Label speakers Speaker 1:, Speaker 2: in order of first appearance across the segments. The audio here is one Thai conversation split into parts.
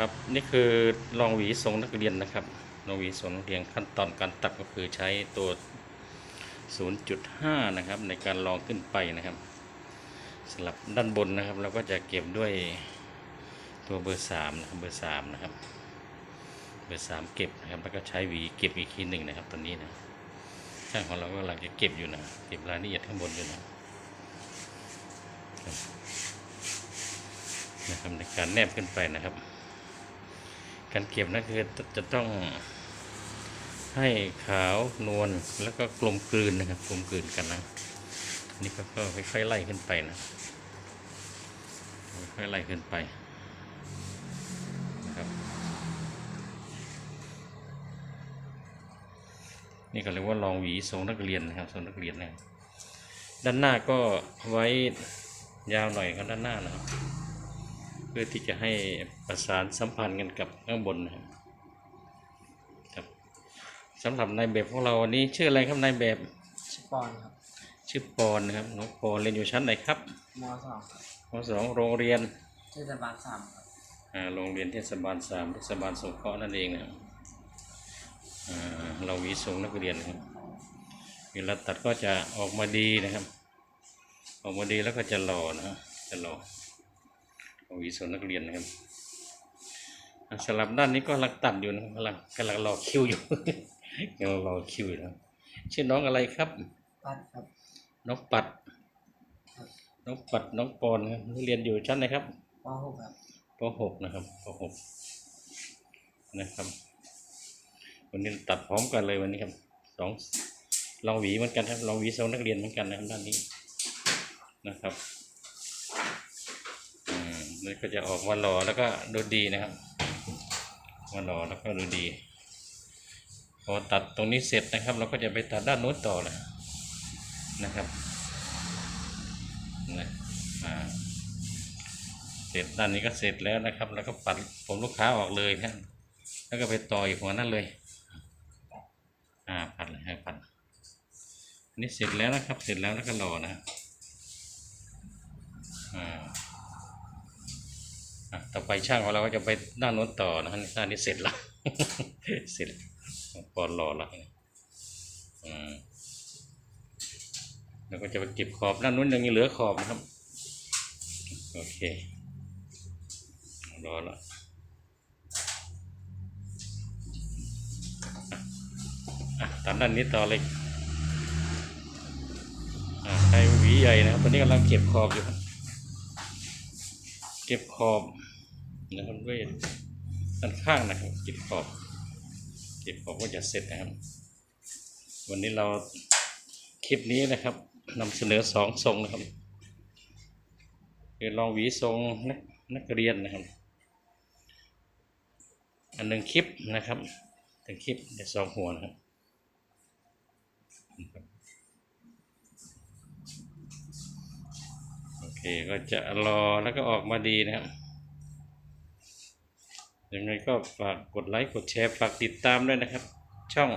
Speaker 1: ครับนี่คือลองหวีทรงนักเรียนนะครับลองหวีทรงนักเรียนขั้นตอนการตัดก็คือใช้ตัว 0.5 นะครับ ในการลองขึ้นไปนะครับสลับด้านบนนะครับ เราก็จะเก็บด้วยตัวเบอร์3นะครับเบอร์3นะครับ เบอร์3เก็บนะครับ แล้วก็ใช้หวีเก็บอีกทีหนึ่งนะครับตอนนี้นะช่างของเราก็กำลังจะเก็บอยู่นะเก็บรายละเอียดข้างบนอยู่นะนะครับในการแนบขึ้นไปนะครับ การเก็บนั่นคือจะต้องให้ขาวนวลแล้วก็กลมกลืนนะครับ กลมกลืนกันนะนี่ก็ค่อยๆไล่ขึ้นไปนะค่อยๆไล่ขึ้นไปนะครับ นี่ก็เรียกว่าลองหวีทรงนักเรียนนะครับทรงนักเรียนนะด้านหน้าก็ไว้ยาวหน่อยครับด้านหน้านะครับ พื่อที่จะให้ประสานสัมพันธ์กันกับข้างบนนะครับครับสำหรับนายแบบของเราวันนี้ชื่ออะไรครับนายแบบ
Speaker 2: ชิปอนครับ
Speaker 1: ชื่อปอนนะครับน้องปอนเรียนอยู่ชั้นไหนครับ
Speaker 2: มสองครับ
Speaker 1: มสองโรงเรียน
Speaker 2: เทศบาลสามครับ
Speaker 1: อ่าโรงเรียนเทศบาลสามเทศบาลสงเคราะห์นั่นเองนะครับอ่าเราวิทรงนักเรียนนะครับเวลาตัดก็จะออกมาดีนะครับ ออกมาดีแล้วก็จะหล่อนะฮะจะหล่อ เราวิทรงนักเรียนนะครับอ่าสลับด้านนี้ก็กำลังตัดอยู่นะครับกำลังกำลังรอคิวอยู่กำลังรอคิวอยู่นะครับชื่อน้องอะไรครับ
Speaker 2: ปัดครับ
Speaker 1: น้องปัด
Speaker 2: ครับ
Speaker 1: น้องปัดน้องปอนครับเรียนอยู่ชั้นไหนครับ
Speaker 2: ปหกครับ
Speaker 1: ป .6 นะครับป .6 นะครับ วันนี้ตัดพร้อมกันเลยวันนี้ครับสองลองหวีเหมือนกันครับลองหวีทรงนักเรียนเหมือนกันนะครับด้านนี้นะครับอื มันก็จะออกมาหล่อแล้วก็ดูดีนะครับมาหล่อแล้วก็ดูดี พอตัดตรงนี้เสร็จนะครับ เราก็จะไปตัดด้านโน้นต่อเลยนะครับนะอ่าเสร็จด้านนี้ก็เสร็จแล้วนะครับ แล้วก็ปัดผมลูกค้าออกเลยนะแล้วก็ไปต่ออีกหัวนั่นเลยอ่าปัดเลยให้ปัดอันนี้เสร็จแล้วนะครับ เสร็จแล้วแล้วก็รอนะอ่าอะ ต่อไปช่างของเราก็จะไปด้านโน้นต่อนะฮะด้านนี้เสร็จล้วเสร็จปอนรอล้วอืมแล้วก็จะไปเก็บขอบด้านนู้นยังเหลือขอบนะครับ โอเครอละอะตามด้านนี้ต่อเลยอะใช้หวีใหญ่นะครับตอนนี้กำลังเก็บขอบอยู่ เก็บขอบ นะครับด้วยด้านข้างนะครับเก็บขอบเก็บขอบก็จะเสร็จนะครับ วันนี้เราคลิปนี้นะครับนำเสนอสองทรงนะครับคือลองหวีทรงนักนักเรียนนะครับ อันหนึ่งคลิปนะครับถึงคลิปในสองหัวนะครับโอเคก็จะรอแล้วก็ออกมาดีนะครับ ยังไงก็ฝากกดไลค์กดแชร์ฝากติดตามด้วยนะครับ ช่อง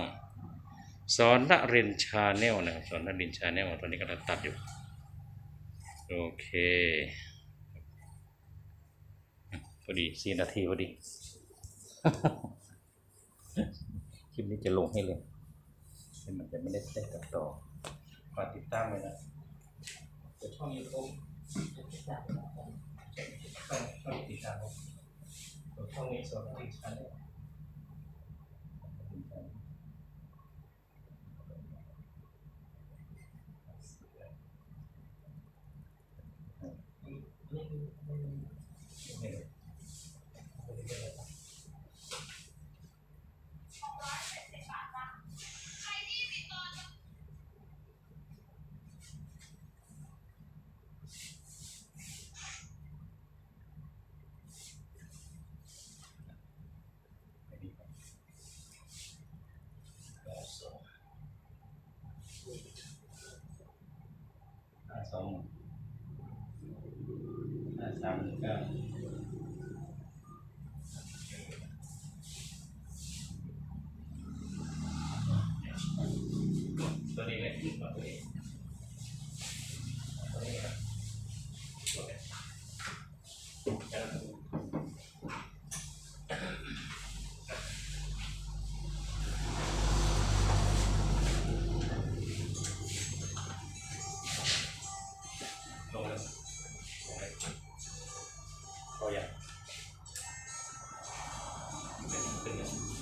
Speaker 1: สอนนเรนชาแนลนะครับสอนนเรนชาแนลตอนนี้กำลังตัดอยู่ โอเค พอดีสี่นาทีพอดี คลิปนี้จะลงให้เลยมันจะไม่ได้ได้ตัดต่อฝากติดตามเลยนะช่องยูทูบช่องช่องติดตาม ผมส่วนช่อ Amen.